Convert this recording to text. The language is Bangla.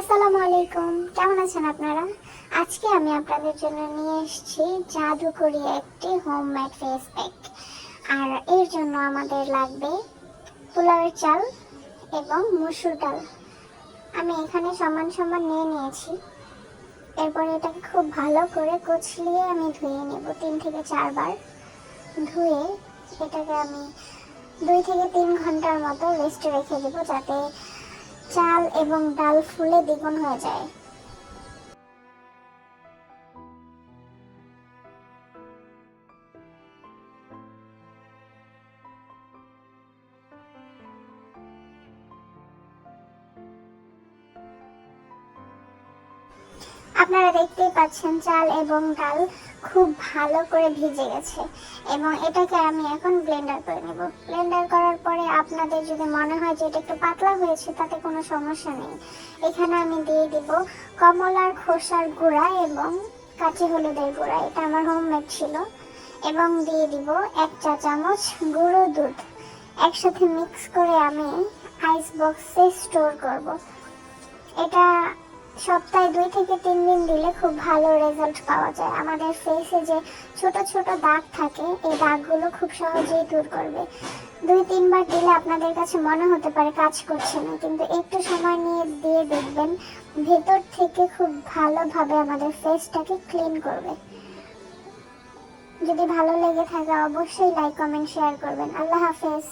আসসালামু আলাইকুম। কেমন আছেন আপনারা? আজকে আমি আপনাদের জন্য নিয়ে এসেছি জাদুকরি একটি হোমমেড ফেস প্যাক আর এর জন্য আমাদের লাগবে পোলাওয়ের চাল এবং মসুর ডাল। আমি এখানে সমান সমান নিয়ে নিয়েছি। এরপর এটাকে খুব ভালো করে কুচলিয়ে আমি ধুয়ে নেব তিন থেকে চারবার। ধুয়ে এটাকে আমি দুই থেকে তিন ঘণ্টার মতো রেস্টে রেখে দেবো যাতে চাল এবং ডাল ফুলে দ্বিগুণ হয়ে যায়। আপনারা দেখতেই পাচ্ছেন চাল এবং ডাল খুব ভালো করে ভিজে গেছে। এবং এটাকে আমি এখন ব্লেন্ডার করে নেব। ব্লেন্ডার করার পরে আপনাদের যদি মনে হয় যে এটা একটু পাতলা হয়েছে, তাতে কোনো সমস্যা নেই। এখানে আমি দিয়ে দিব কমলার খোসার গুঁড়া এবং কাঁচি হলুদের গুঁড়া। এটা আমার হোমমেড ছিল। এবং দিয়ে দিব এক চা চামচ গুঁড়ো দুধ। একসাথে মিক্স করে আমি আইস বক্সে স্টোর করব। এটা সপ্তাহে দুই থেকে তিন দিন দিলে খুব ভালো রেজাল্ট পাওয়া যায়। আমাদের ফেসে যে ছোট ছোট দাগ থাকে, এই দাগগুলো খুব সহজেই দূর করবে। দুই, তিনবার দিলে আপনাদের কাছে মনে হতে পারে কাজ করছে না, কিন্তু একটু সময় নিয়ে দিয়ে দেখবেন, ভেতর থেকে খুব ভালোভাবে আমাদের ফেসটাকে ক্লিন করবে। যদি ভালো লেগে থাকে অবশ্যই লাইক কমেন্ট শেয়ার করবেন। আল্লাহ হাফেজ।